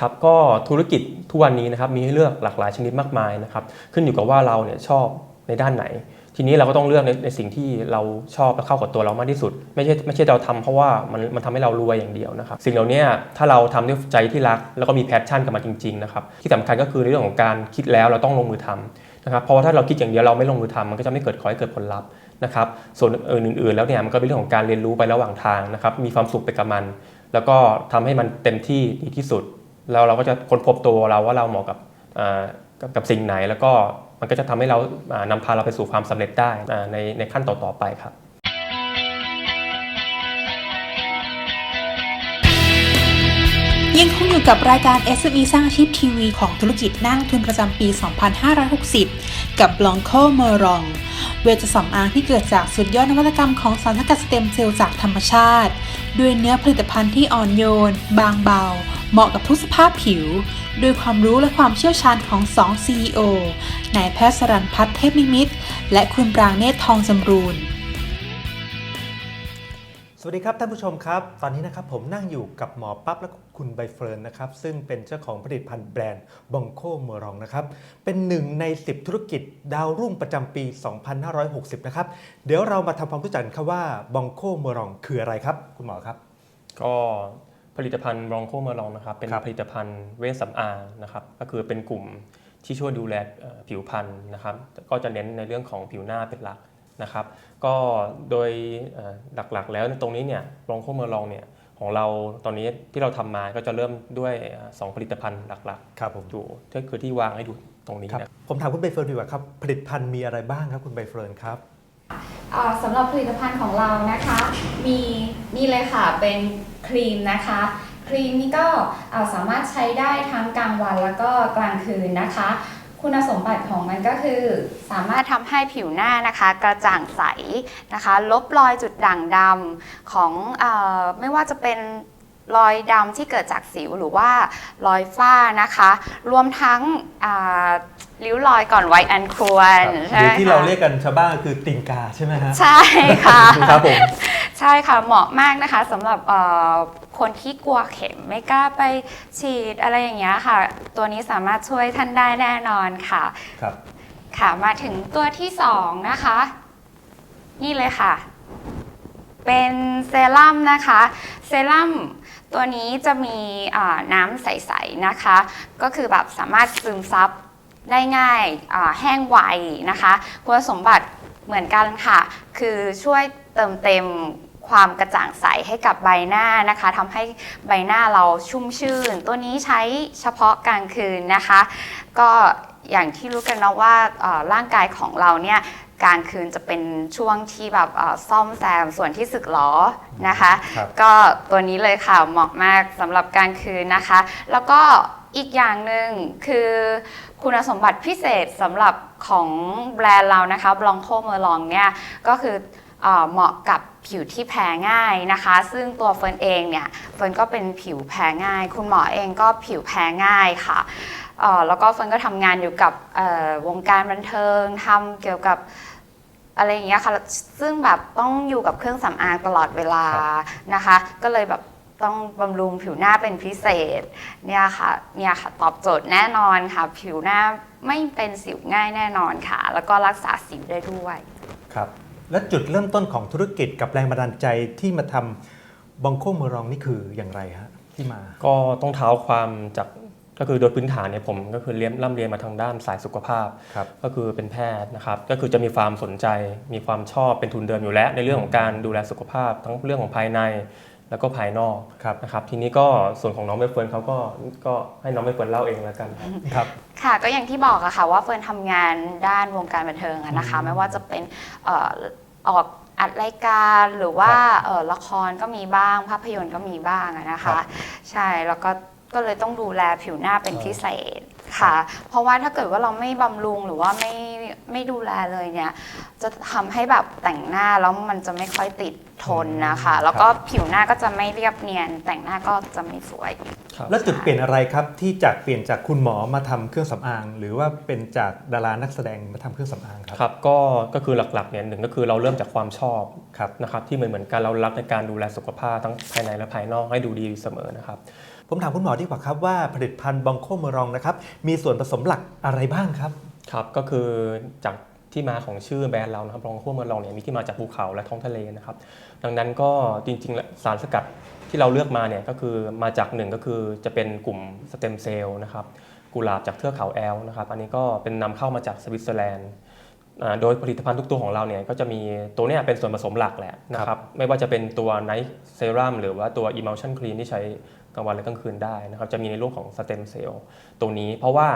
ครับก็ธุรกิจทุกวันนี้นะครับมีให้เลือกหลากหลายชนิดมากมายนะครับขึ้นอยู่กับว่าเราเนี่ยชอบในด้านไหน ทีนี้เราก็ต้องเลือกในในสิ่งที่เราชอบและเข้ากับตัวเรามากที่สุด ไม่ใช่ไม่ใช่เราทำเพราะว่ามันมันทำให้เรารวยอย่างเดียวนะครับสิ่งเหล่านี้ถ้าเราทำด้วยใจที่รัก แล้วก็มีแพชชั่นกับมันจริงๆนะครับที่สำคัญก็คือในเรื่องของการคิดแล้วเราต้องลงมือทำนะครับเพราะว่าถ้าเราคิดอย่างเดียวเราไม่ลงมือทำมันก็จะไม่เกิดขอให้เกิดผลลัพธ์นะครับส่วนอื่นๆแล้วเนี่ยมันก็เป็นเรื่องของการเรียนรู้ไประหว่างทางนะครับมีความสุขไปกับมัน แล้วก็ทำให้มันเต็มที่ดีที่สุด แล้วเราก็จะค้นพบตัวเราว่าเราเหมาะกับอ่ากับกับสิ่งไหน แล้วก็มันก็จะทำให้เราอ่านำพาเราไปสู่ความสำเร็จได้อ่าในในขั้นต่อๆไปครับยังคงอยู่กับรายการ SME สร้างอาชีพทีวีของธุรกิจนั่งทุนประจำปี 2560 กับบลองโคเมอรอง เวชสำอางที่เกิดจากสุดยอดนวัตกรรมของสารสกัดสเต็มเซลล์จากธรรมชาติ ด้วยเนื้อผลิตภัณฑ์ที่อ่อนโยน บางเบา เหมาะกับทุกสภาพผิว ด้วยความรู้และความเชี่ยวชาญของ 2 CEO นายแพทย์สรันพัฒน์เทพมิมิตร และคุณปรางเนตรทองจำรูน สวัสดีครับท่านผู้ชมครับ ตอนนี้นะครับผมนั่งอยู่กับหมอปั๊บและคุณใบเฟิร์นนะครับ ซึ่งเป็นเจ้าของผลิตภัณฑ์แบรนด์บองโคเมอรองนะครับ เป็นหนึ่งใน 10 ธุรกิจดาวรุ่งประจำปี 2560 นะครับ เดี๋ยวเรามาทำความรู้จักกันครับว่าบองโคเมอรองคืออะไรครับ คุณหมอครับ ก็ผลิตภัณฑ์รองโคเมอรองนะครับ เป็นครับผลิตภัณฑ์เวชสำอางนะครับ ก็คือเป็นกลุ่มที่ช่วยดูแลเอ่อผิวพรรณนะครับ ก็จะเน้นในเรื่องของผิวหน้าเป็นหลัก นะครับ ก็โดยเอ่อหลักๆ แล้วตรงนี้เนี่ยรองโคเมอรองเนี่ยของเราตอนนี้ที่เราทำมาก็จะเริ่มด้วยเอ่อสองผลิตภัณฑ์หลักครับผมๆอยู่ก็คือที่วางให้ดูตรงนี้ครับนะผมถามคุณใบเฟิร์นดีกว่าครับ ผลิตภัณฑ์มีอะไรบ้างครับคุณใบเฟิร์นครับอ่าสำหรับผลิตภัณฑ์ของเรานะคะ มีนี่เลยค่ะเป็นครีมนะคะ ครีมนี่ก็อ่าสามารถใช้ได้ทั้งกลางวันแล้วก็กลางคืนนะคะ คุณสมบัติของมันก็คือสามารถทำให้ผิวหน้านะคะกระจ่างใสนะคะ ลบรอยจุดด่างดำของอาไม่ว่าจะเป็นรอยดำที่เกิดจากสิวหรือว่ารอยฝ้านะคะ รวมทั้งอ่าริ้วรอยก่อนวัยอันควรหใช่รือที่ค่ะเราเรียกกันชาวบ้านก็คือติงกาใช่ไหมฮะใช่ค่ะครับผมใช่ค่ะเหมาะมากนะคะสำหรับเอ่อ คนที่กลัวเข็มไม่กล้าไปฉีดอะไรอย่างเงี้ยค่ะ ตัวนี้สามารถช่วยท่านได้แน่นอนค่ะ ครับ ค่ะมาถึงตัวที่สองนะคะ นี่เลยค่ะ เป็นเซรั่มนะคะ เซรั่มตัวนี้จะมีอ่าน้ำใสๆนะคะ ก็คือแบบสามารถซึมซับได้ง่ายอ่าแห้งไวนะคะ คุณสมบัติเหมือนกันค่ะ คือช่วยเติมเต็ม ความกระจ่างใสให้กับใบหน้านะคะทำให้ใบหน้าเราชุ่มชื่น ตัวนี้ใช้เฉพาะกลางคืนนะคะ ก็อย่างที่รู้กันนะว่าเอ่อร่างกายของเราเนี่ยกลางคืนจะเป็นช่วงที่แบบเอ่อซ่อมแซมส่วนที่สึกหรอนะคะครับก็ตัวนี้เลยค่ะเหมาะมากสำหรับกลางคืนนะคะ แล้วก็อีกอย่างหนึ่งคือคุณสมบัติพิเศษสำหรับของแบรนด์เรานะคะบลองโคเมอร์ลองเนี่ยก็คือ เหมาะกับผิวที่แพ้ง่ายนะคะ ซึ่งตัวเฟิร์นเองเนี่ยเฟิร์นก็เป็นผิวแพ้ง่าย คุณหมอเองก็ผิวแพ้ง่ายค่ะแล้วก็เฟิร์นก็ทำงานอยู่กับวงการบันเทิงทำเกี่ยวกับอะไรอย่างเงี้ยค่ะ ซึ่งแบบต้องอยู่กับเครื่องสำอางตลอดเวลานะคะ ก็เลยแบบต้องบำรุงผิวหน้าเป็นพิเศษเนี่ยค่ะเนี่ยค่ะตอบโจทย์แน่นอนค่ะ ผิวหน้าไม่เป็นสิวง่ายแน่นอนค่ะ แล้วก็รักษาสิวได้ด้วยครับ และจุดเริ่มต้นของธุรกิจกับแรงบันดาลใจที่มาทำบองโคเมอรองนี่คืออย่างไรฮะที่มา ก็ต้องเท้าความจากก็คือโดยพื้นฐานเนี่ยผมก็คือเรียนร่ำเรียนมาทางด้านสายสุขภาพ ครับ ก็คือเป็นแพทย์นะครับ ก็คือจะมีความสนใจ มีความชอบเป็นทุนเดิมอยู่แล้ว ในเรื่องของการดูแลสุขภาพทั้งเรื่องของภายใน แล้วก็ภายนอกครับนะครับทีนี้ก็ส่วนของน้องใบเฟิร์นเขาก็ก็ให้น้องใบเฟิร์นเล่าเองแล้วกันครับ ค่ะก็อย่างที่บอกอะค่ะว่าเฟิร์นทำงานด้านวงการบันเทิงอะนะคะอืมไม่ว่าจะเป็นเอ่อออกอัดรายการหรือว่าเอ่อละครก็มีบ้าง ภาพยนตร์ก็มีบ้างอะนะครัคะ บ ใช่แล้วก็ก็เลยต้องดูแลผิวหน้าเป็นเออพิเศษค่ะ เพราะว่าถ้าเกิดว่าเราไม่บำรุงหรือว่าไม่ ไม่ดูแลเลยเนี่ย จะทำให้แบบแต่งหน้าแล้วมันจะไม่ค่อยติดทนนะคะ แล้วก็ผิวหน้าก็จะไม่เรียบเนียน แต่งหน้าก็จะไม่สวย ครับแล้วจุดเปลี่ยนอะไรครับที่จากเปลี่ยนจากคุณหมอมาทำเครื่องสำอาง หรือว่าเป็นจากดารานักแสดงมาทำเครื่องสำอางครับครับก็ก็คือหลักๆเนี่ยหนึ่งก็คือเราเริ่มจากความชอบครับ นะครับที่เหมือนเหมือนกันเรารักในการดูแลสุขภาพทั้งภายในและภายนอกให้ดูดีเสมอนะครับ ผมถามคุณหมอดีกว่าครับว่าผลิตภัณฑ์บองโคเมอรองนะครับมีส่วนผสมหลักอะไรบ้างครับ ครับก็คือจากที่มาของชื่อแบรนด์เรานะครับรองขั้วเมืองรองเนี่ยมีที่มาจากภูเขาและท้องทะเลนะครับ ดังนั้นก็จริงๆสารสกัดที่เราเลือกมาเนี่ยก็คือมาจากหนึ่งก็คือจะเป็นกลุ่มสเต็มเซลล์นะครับกุหลาบจากเทือกเขาแอลนะครับ อันนี้ก็เป็นนำเข้ามาจากสวิตเซอร์แลนด์โดยผลิตภัณฑ์ทุกตัวของเราเนี่ยก็จะมีตัวเนี้เป็นส่วนผสมหลักแหละนะครับ ไม่ว่าจะเป็นตัวไนท์เซรั่มหรือว่าตัว Emulsion Cream ที่ใช้กลางวันและกลางคืนได้นะครับ จะมีในรูปของสเต็มเซลล์ตัวนี้เพราะว่า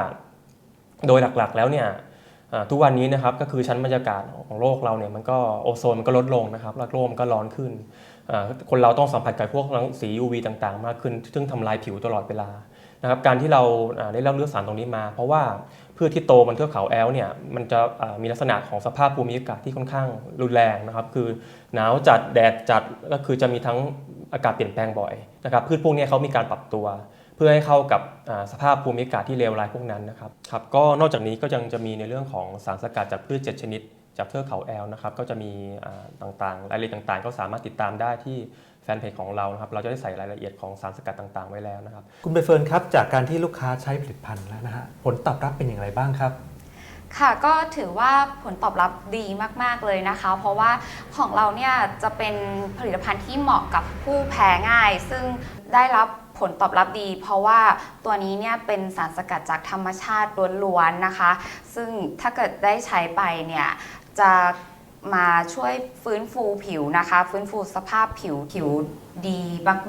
โดยหลักๆแล้วเนี่ยทุกวันนี้นะครับก็คือชั้นบรรยากาศของโลกเราเนี่ยมันก็โอโซนมันก็ลดลงนะครับแล้วโลกมันก็ร้อนขึ้น คนเราต้องสัมผัสกับพวกรังสี UV ต่างๆ มากขึ้น ซึ่งทำลายผิวตลอดเวลานะครับการที่เราได้รับเลือกสารตรงนี้มา เพราะว่าพืชที่โตบนเทือกเขาแอล์เนี่ยมันจะมีลักษณะของสภาพภูมิอากาศที่ค่อนข้างรุนแรงนะครับคือหนาวจัดแดดจัดก็คือจะมีทั้งอากาศเปลี่ยนแปลงบ่อยนะครับพืชพวกนี้เขามีการปรับตัว เพื่อให้เข้ากับอ่าสภาพภูมิอากาศที่เลวร้ายพวกนั้นนะครับครับก็นอกจากนี้ก็ยังจะมีในเรื่องของสารสกัดจากพืช7ชนิด จากเทือกเขาแอลนะครับก็จะมีอ่าต่างๆ รายละเอียดต่างๆ ก็สามารถติดตามได้ที่แฟนเพจของเรานะครับเราจะได้ใส่รายละเอียดของสารสกัดต่างๆ ไว้แล้วนะครับ คุณใบเฟิร์นครับจากการที่ลูกค้าใช้ผลิตภัณฑ์แล้วนะฮะผลตอบรับเป็นอย่างไรบ้างครับค่ะก็ถือว่าผลตอบรับดีมาก ๆ เลยนะคะ เพราะว่าของเราเนี่ยจะเป็นผลิตภัณฑ์ที่เหมาะกับผู้แพ้ง่าย ซึ่งได้รับผ ลตอบรับดี เพราะว่าตัวนี้เนี่ยเป็นสารสกัดจากธรรมชาติล้วนๆนะคะ ซึ่งถ้าเกิดได้ใช้ไปเนี่ยจะมาช่วยฟื้นฟูผิวนะคะ ฟื้นฟูสภาพผิวผิวดี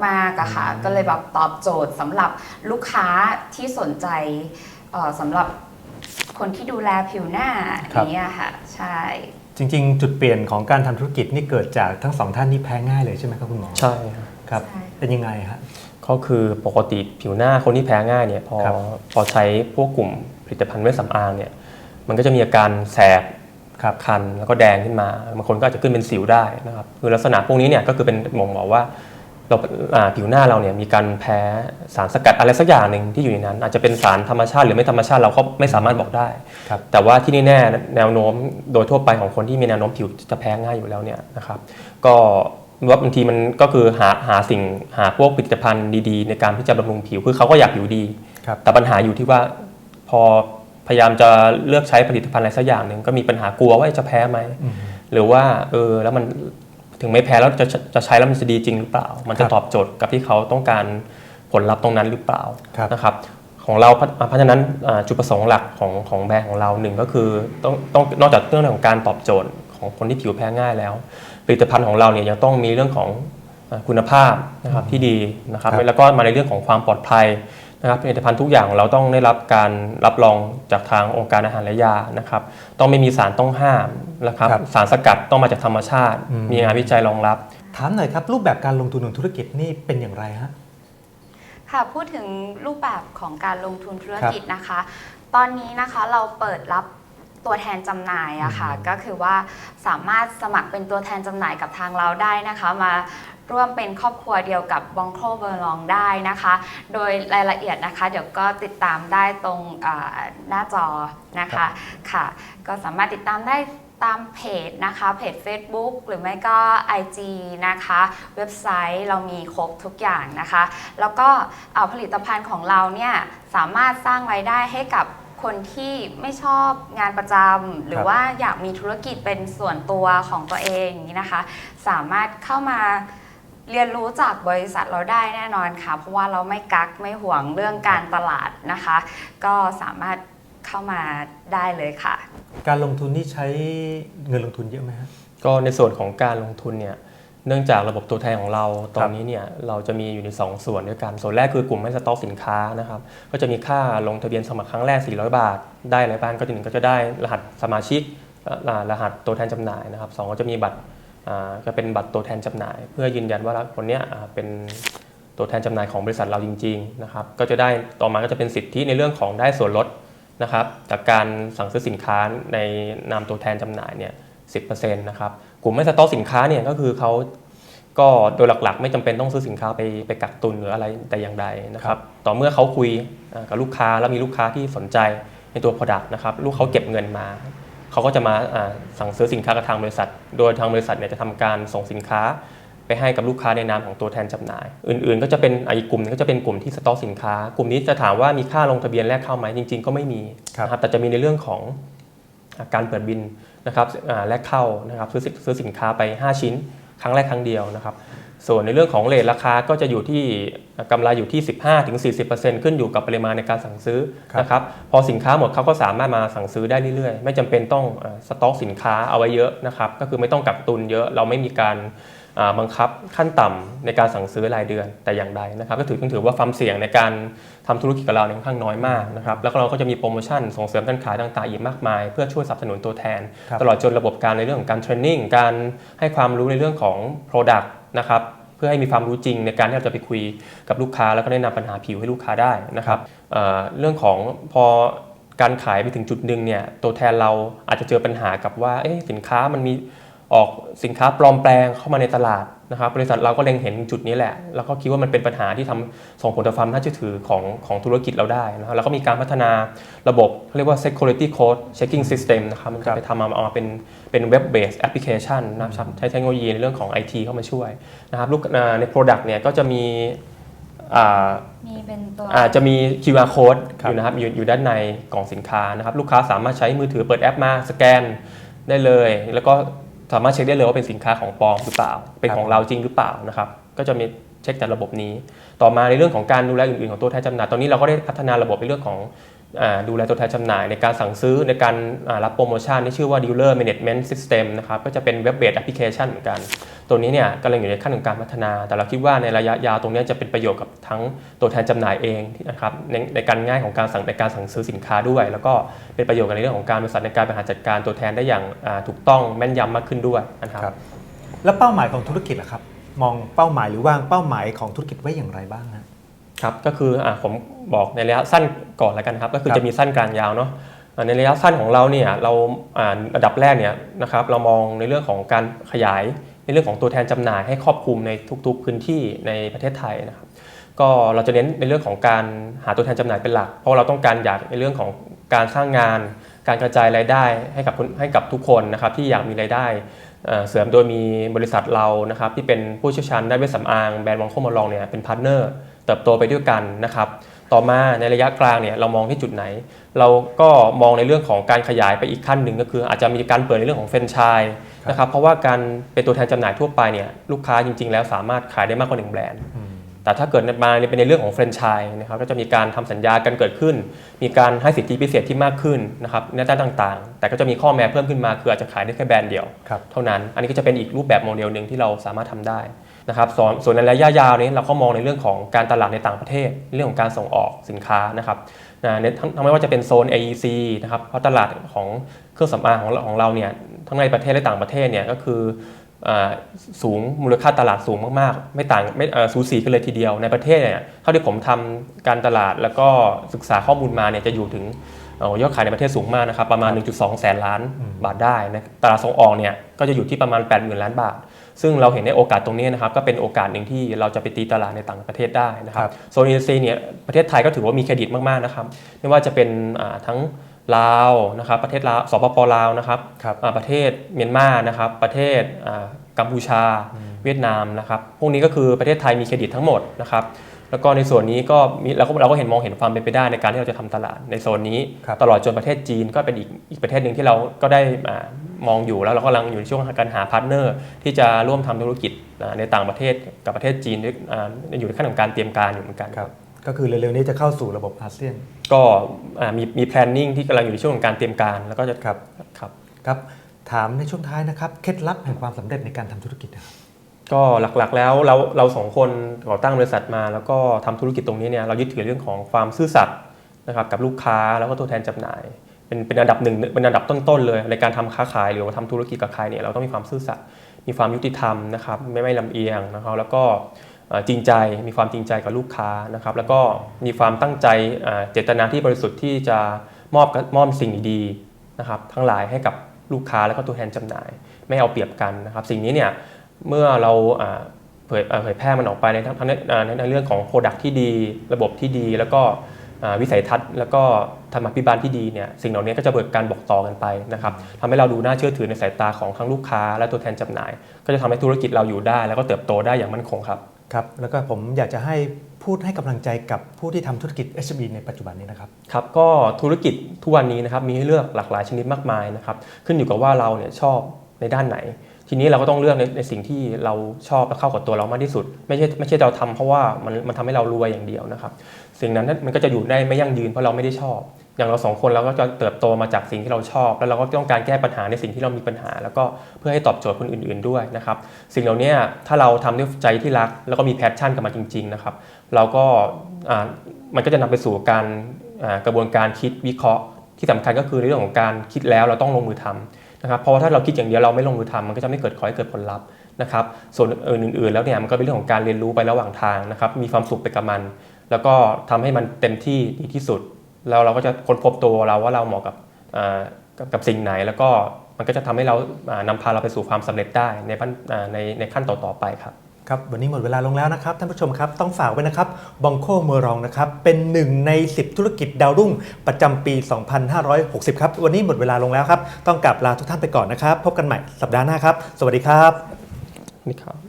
มากๆอะค่ะก็เลยแบบตอบโจทย์สำหรับลูกค้าที่สนใจเอ่อสำหรับคนที่ดูแลผิวหน้าครับอย่างเงี้ยค่ะ ใช่ จริง ๆ จุดเปลี่ยนของการทำธุรกิจนี่เกิดจากทั้งสองท่านนี่แพ้ง่ายเลยใช่ไหมครับคุณหมอใช่ครับครับใช่ เป็นยังไงฮะ ก็คือปกติผิวหน้าคนที่แพ้ง่ายเนี่ยพอครับพอใช้พวกกลุ่มผลิตภัณฑ์เวชสำอางเนี่ยมันก็จะมีอาการแสบครับคันแล้วก็แดงขึ้นมาบางคนก็อาจจะขึ้นเป็นสิวได้นะครับคือลักษณะพวกนี้เนี่ยก็คือเป็นบ่งบอกว่าเราอ่าผิวหน้าเราเนี่ยมีการแพ้สารสกัดอะไรสักอย่างหนึ่งที่อยู่ในนั้น อาจจะเป็นสารธรรมชาติหรือไม่ธรรมชาติเราก็ไม่สามารถบอกได้ครับแต่ว่าที่แน่ๆแนวโน้มโดยทั่วไปของคนที่มีแนวโน้มผิวจะแพ้ง่ายอยู่แล้วเนี่ยนะครับ ก็ ว่าบางทีมันก็คือหาหาสิ่งหาพวกผลิตภัณฑ์ดีๆ ในการที่จะบำรุงผิวคือเขาก็อยากผิวดีครับแต่ปัญหาอยู่ที่ว่าพอพยายามจะเลือกใช้ผลิตภัณฑ์อะไรสักอย่างหนึ่งก็มีปัญหากลัวว่าจะแพ้ไหมอืมหรือว่าเออแล้วมันถึงไม่แพ้แล้วจะจะใช้แล้วมันจะดีจริงหรือเปล่า มันจะครับตอบโจทย์กับที่เขาต้องการผลลัพธ์ตรงนั้นหรือเปล่าครับนะครับของเราเพราะเพราะฉะนั้นอ่าจุดประสงค์หลักของของแบรนด์ของเราหนึ่งก็คือต้องต้องนอกจากเรื่องของการตอบโจทย์ของคนที่ผิวแพ้ง่ายแล้ว ผลิตภัณฑ์ของเราเนี่ยยังต้องมีเรื่องของอ่าคุณภาพนะครับที่ดีนะครับครับ แล้วก็มาในเรื่องของความปลอดภัยนะครับผลิตภัณฑ์ทุกอย่างของเราต้องได้รับการรับรองจากทางองค์การอาหารและยานะครับ ต้องไม่มีสารต้องห้ามนะครับ ครับ สารสกัดต้องมาจากธรรมชาติอืมมีงานวิจัยรองรับ ถามหน่อยครับรูปแบบการลงทุนของธุรกิจนี่เป็นอย่างไรฮะ ค่ะพูดถึงรูปแบบของการลงทุนธุรกิจนะคะ ตอนนี้นะคะเราเปิดรับ ตัวแทนจำหน่ายอะค่ะอืมก็คือว่าสามารถสมัครเป็นตัวแทนจำหน่ายกับทางเราได้นะคะมาร่วมเป็นครอบครัวเดียวกับบองโคเบอร์ลองได้นะคะ โดยรายละเอียดนะคะ เดี๋ยวก็ติดตามได้ตรงอ่าหน้าจอนะคะค่ะ ก็สามารถติดตามได้ตามเพจนะคะเพจ Facebook หรือไม่ก็ IG นะคะ เว็บไซต์เรามีครบทุกอย่างนะคะ แล้วก็เอาผลิตภัณฑ์ของเราเนี่ยสามารถสร้างรายได้ให้กับ คนที่ไม่ชอบงานประจำหรือว่าอยากมีธุรกิจเป็นส่วนตัวของตัวเองอย่างนี้นะคะ สามารถเข้ามาเรียนรู้จากบริษัทเราได้แน่นอนค่ะ เพราะว่าเราไม่กักไม่ห่วงเรื่องการตลาดนะคะ ก็สามารถเข้ามาได้เลยค่ะ การลงทุนนี่ใช้เงินลงทุนเยอะไหมฮะก็ในส่วนของการลงทุนเนี่ย เนื่องจากระบบตัวแทนของเราตอนนี้เนี่ยเราจะมีอยู่ใน 2 ส่วนด้วยกัน ส่วนแรกคือกลุ่มไม่สต็อกสินค้านะครับก็จะมีค่าลงทะเบียนสมัครครั้งแรก 400 บาท ได้อะไรบ้างก็จะหนึ่งก็จะได้รหัสสมาชิกเอ่อรหัสตัวแทนจำหน่ายนะครับสองก็จะมีบัตรอ่าจะเป็นบัตรตัวแทนจำหน่าย เพื่อยืนยันว่าคนเนี้ยอ่าเป็นตัวแทนจำหน่ายของบริษัทเราจริงๆนะครับก็จะได้ต่อมาก็จะเป็นสิทธิในเรื่องของได้ส่วนลดนะครับจากการสั่งซื้อสินค้าในนามตัวแทนจำหน่ายเนี่ย10%นะครับ กลุ่มไม่สต็อกสินค้าเนี่ยก็คือเขาก็โดยหลักๆ ไม่จำเป็นต้องซื้อสินค้าไปไปกักตุนหรืออะไรแต่อย่างใดนะครับ ต่อเมื่อเขาคุยอ่ากับลูกค้าแล้วมีลูกค้าที่สนใจในตัว Product นะครับลูกเขาเก็บเงินมาเขาก็จะมาอ่าสั่งซื้อสินค้ากับทางบริษัท โดยทางบริษัทเนี่ยจะทำการส่งสินค้าไปให้กับลูกค้าในนามของตัวแทนจำหน่าย อื่นๆ ก็จะเป็นอะอีกกลุ่มหนึงก็จะเป็นกลุ่มที่สต็อกสินค้า กลุ่มนี้จะถามว่ามีค่าลงทะเบียนแรกเข้าไหมจริง ๆ ก็ไม่มีครับนะครับแต่จะมีในเรื่องของอะการเปิดบิน นะครับอ่าแรกเข้านะครับซื้อสิซื้อสินค้าไป 5 ชิ้น ครั้งแรกครั้งเดียวนะครับส่วนในเรื่องของเลทราคาก็จะอยู่ที่กำไรอยู่ที่ 15-40%ขึ้นอยู่กับปริมาณในการสั่งซื้อครับนะครับพอสินค้าหมดเขาก็สามารถมาสั่งซื้อได้เรื่อยๆ ไม่จำเป็นต้องเอ่อสต็อกสินค้าเอาไว้เยอะนะครับก็คือไม่ต้องกักตุนเยอะเราไม่มีการอ่า บังคับขั้นต่ำในการสั่งซื้อรายเดือนแต่อย่างใดนะครับก็ถือถือว่าความเสี่ยงในการทำธุรกิจกับเราเนี่ยค่อนข้างน้อยมากนะครับแล้วก็เราก็จะมีโปรโมชั่นส่งเสริมการขายต่างๆอีกมากมาย เพื่อช่วยสนับสนุนตัวแทนครับตลอดจนระบบการในเรื่องของการเทรนนิ่งการให้ความรู้ในเรื่องของ Product นะครับเพื่อให้มีความรู้จริงในการที่เราจะไปคุยกับลูกค้า แล้วก็แนะนำปัญหาผิวให้ลูกค้าได้นะครับเอ่อเรื่องของพอการขายไปถึงจุดหนึ่งเนี่ยตัวแทนเราอาจจะเจอปัญหากับว่าเอ๊ะสินค้ามันมี ออกสินค้าปลอมแปลงเข้ามาในตลาดนะครับบริษัทเราก็เล็งเห็นจุดนี้แหละ แล้วก็คิดว่ามันเป็นปัญหาที่ทำส่งผลต่อความน่าเชื่อถือของของธุรกิจเราได้นะครับแล้วก็มีการพัฒนาระบบเรียกว่า security code checking system นะครับมันครัจะบไปทำมาเอามาเป็นเป็น web based application นะครับใช้เทคโนโลยีในเรื่องของ IT เข้ามาช่วยนะครับลูกอ่าใน product เนี่ยก็จะมีอ่ามีเป็นตัวอาจจะมี QR code ครับอยู่นะครับอยู่อยู่ด้านในกล่องสินค้านะครับลูกค้าสามารถใช้มือถือเปิดแอปมาสแกนได้เลย แล้วก็ สามารถเช็คได้เลยว่าเป็นสินค้าของปลอมหรือเปล่า เป็นของเราจริงหรือเปล่านะครับ ก็จะมีเช็คจากระบบนี้ ต่อมาในเรื่องของการดูแลอื่นๆของตัวแทนจำหน่าย ตอนนี้เราก็ได้พัฒนาระบบในเรื่องของ ดูแลตัวแทนจำหน่ายในการสั่งซื้อในการรับโปรโมชั่นที่ชื่อว่า Dealer Management System นะครับก็จะเป็น Web Based Application เหมือนกัน ตัวนี้เนี่ยกำลังอยู่ในขั้นของการพัฒนา แต่เราคิดว่าในระยะยาวตรงนี้จะเป็นประโยชน์กับทั้งตัวแทนจำหน่ายเองนะครับในในการง่ายของการสั่งในการสั่งซื้อสินค้าด้วย แล้วก็เป็นประโยชน์กับในเรื่องของการบริษัทในการบริหารจัดการตัวแทนได้อย่างถูกต้องแม่นยำมากขึ้นด้วยนะครับรบแล้วเป้าหมายของธุรกิจล่ะครับมองเป้าหมายหรือวางเป้าหมายของธุรกิจไว้อย่างไรบ้างฮะ ครับก็คืออะผมบอกในระยะสั้นก่อนแล้วกันครับ ก็คือครับจะมีสั้นกลางยาวเนาะอะในระยะสั้นของเราเนี่ยเราอ่าระดับแรกเนี่ยนะครับเรามองในเรื่องของการขยายในเรื่องของตัวแทนจำหน่ายให้ครอบคลุมในทุก ๆ พื้นที่ในประเทศไทยนะครับก็เราจะเน้นในเรื่องของการหาตัวแทนจำหน่ายเป็นหลัก เพราะเราต้องการอยากในเรื่องของการสร้างงาน การกระจายรายได้ให้กับคนให้กับทุกคนนะครับที่อยากมีรายได้เอ่อเสริมโดยมีบริษัทเรานะครับที่เป็นผู้เชี่ยวชาญด้านเวชสำอางแบรนด์วังโคมลองเนี่ยเป็นพาร์ทเนอร์ เติบโตไปด้วยกันนะครับ ต่อมาในระยะกลางเนี่ยเรามองที่จุดไหน เราก็มองในเรื่องของการขยายไปอีกขั้นหนึ่งก็คือ อาจจะมีการเปิดในเรื่องของแฟรนไชส์นะครับ เพราะว่าการเป็นตัวแทนจำหน่ายทั่วไปเนี่ยลูกค้าจริง ๆ แล้วสามารถขายได้มากกว่าหนึ่งแบรนด์แต่ถ้าเกิดมาเป็นในเรื่องของแฟรนไชส์นะครับก็จะมีการทำสัญญากันเกิดขึ้น มีการให้สิทธิพิเศษที่มากขึ้นนะครับในด้านต่างๆ แต่ก็จะมีข้อแม้เพิ่มขึ้นมาคืออาจจะขายได้แค่แบรนด์เดียวครับเท่านั้น อันนี้ก็จะเป็นอีกรูปแบบโมเดลหนึ่งที่เราสามารถทำได้ นะครับส่วนส่วนในระยะยาวนี้เราก็มองในเรื่องของการตลาดในต่างประเทศ เรื่องของการส่งออกสินค้านะครับนะทั้งไม่ว่าจะเป็นโซน AEC นะครับเพราะตลาดของเครื่องสำอางของเราของเราเนี่ยทั้งในประเทศและต่างประเทศเนี่ยก็คืออสูงมูลค่าตลาดสูงมากๆ ไม่ต่างไม่สูสีกันเลยทีเดียวในประเทศเนี่ยเท่าที่ผมทำการตลาดแล้วก็ศึกษาข้อมูลมาเนี่ยจะอยู่ถึงอยอดขายในประเทศสูงมากนะครับประมาณ 1.2 แสนล้านบาทได้นะตลาดส่งออกเนี่ยก็จะอยู่ที่ประมาณ 80,000 ล้านบาท ซึ่งเราเห็นในโอกาสตรงนี้นะครับก็เป็นโอกาสหนึ่งที่เราจะไปตีตลาดในต่างประเทศได้นะครัครับบโซนเอเชียเนี่ยประเทศไทยก็ถือว่ามีเครดิตมากๆนะครับไม่ว่าจะเป็นอ่าทั้งลาวนะครับประเทศลาวสปปลาวนะครับครับอ่าประเทศเมียนมานะครับประเทศอ่ากัมพูชาเวียดนามนะครับพวกนี้ก็คือประเทศไทยมีเครดิตทั้งหมดนะครับ แล้วก็ในส่วนนี้ก็มีเราก็เราก็เห็นมองเห็นความเป็นไปได้ในการที่เราจะทำตลาดในโซนนี้ครับตลอดจนประเทศจีนก็เป็นอีกอีกประเทศหนึ่งที่เราก็ได้อามองอยู่แล้วเราก็กำลังอยู่ในช่วงการหาพาร์ทเนอร์ ที่จะร่วมทำธุรกิจอ่าในต่างประเทศกับประเทศจีนด้วยอ่าอยู่ในขั้นของการเตรียมการอยู่เหมือนกันครับก็คือเร็วๆนี้จะเข้าสู่ระบบอาเซียน ก็อ่ามีมี planning ที่กำลังอยู่ในช่วงของการเตรียมการแล้วก็จะครับครับครับ ถามในช่วงท้ายนะครับเคล็ดลับแห่งความสำเร็จในการทำธุรกิจนะครับ ก็หลักๆแล้วเราเราสองคนก่อตั้งบริษัทมา แล้วก็ทำธุรกิจตรงนี้เนี่ยเรายึดถือเรื่องของความซื่อสัตย์นะครับกับลูกค้าแล้วก็ตัวแทนจำหน่าย เป็นเป็นอันดับหนึ่งเป็นอันดับต้นๆเลย ในการทำค้าขายหรือว่าทำธุรกิจกับใครเนี่ยเราต้องมีความซื่อสัตย์มีความยุติธรรมนะครับไม่ไม่ลำเอียงนะครับแล้วก็จริงใจมีความจริงใจกับลูกค้านะครับแล้วก็มีความตั้งใจเจตนาที่บริสุทธิ์ที่จะมอบมอบสิ่งดีๆนะครับทั้งหลายให้กับลูกค้าแล้วก็ตัวแทนจำหน่าย ไม่เอาเปรียบกันนะครับสิ่งนี้เนี่ย เมื่อเราอ่าเผยเอ่อเผยแพร่มันออกไปในทั้งทั้งในอ่าในในเรื่องของ Product ที่ดี ระบบที่ดี แล้วก็อ่าวิสัยทัศน์ แล้วก็ธรรมาภิบาลที่ดีเนี่ยสิ่งเหล่านี้ก็จะเกิดการบอกต่อกันไปนะครับทำให้เราดูน่าเชื่อถือในสายตาของทั้งลูกค้าและตัวแทนจำหน่าย ก็จะทำให้ธุรกิจเราอยู่ได้ แล้วก็เติบโตได้อย่างมั่นคงครับครับแล้วก็ผมอยากจะให้พูดให้กำลังใจกับผู้ที่ทำธุรกิจ SME ในปัจจุบันนี้นะครับครับก็ธุรกิจทุกวันนี้นะครับมีให้เลือกหลากหลายชนิดมากมายนะครับขึ้นอยู่กับว่าเราเนี่ยชอบในด้านไหน ทีนี้เราก็ต้องเลือกในในสิ่งที่เราชอบและเข้ากับตัวเรามากที่สุด ไม่ใช่ไม่ใช่เราทำเพราะว่ามันมันทำให้เรารวยอย่างเดียวนะครับ สิ่งนั้นมันก็จะอยู่ได้ไม่ยั่งยืนเพราะเราไม่ได้ชอบ อย่างเราสองคนเราก็จะเติบโตมาจากสิ่งที่เราชอบ แล้วเราก็ต้องการแก้ปัญหาในสิ่งที่เรามีปัญหา แล้วก็เพื่อให้ตอบโจทย์คนอื่น ๆด้วยนะครับ สิ่งเหล่านี้ถ้าเราทำด้วยใจที่รัก แล้วก็มีแพชชั่นกับมันจริง ๆ นะครับ เราก็อ่ามันก็จะนำไปสู่การกระบวนการคิดวิเคราะห์ ที่สำคัญก็คือในเรื่องของการคิดแล้วเราต้องลงมือทำ นะครับเพราะว่าถ้าเราคิดอย่างเดียวเราไม่ลงมือทำมันก็จะไม่เกิดขอให้เกิดผลลัพธ์นะครับส่วนอื่นๆแล้วเนี่ยมันก็เป็นเรื่องของการเรียนรู้ไประหว่างทางนะครับมีความสุขไปกับมัน แล้วก็ทำให้มันเต็มที่ดีที่สุด แล้วเราก็จะค้นพบตัวเราว่าเราเหมาะกับกับสิ่งไหนแล้วก็มันก็จะทำให้เรานำนำพาเราไปสู่ความสำเร็จได้ในในในขั้นต่อๆไปครับ ครับวันนี้หมดเวลาลงแล้วนะครับ ท่านผู้ชมครับ ต้องฝากไว้นะครับบองโคเมอรองนะครับ เป็นหนึ่งใน 10 ธุรกิจดาวรุ่ง ประจำปี 2560 ครับ วันนี้หมดเวลาลงแล้วครับ ต้องกลับลาทุกท่านไปก่อนนะครับ พบกันใหม่สัปดาห์หน้าครับ สวัสดีครับนี่ครับ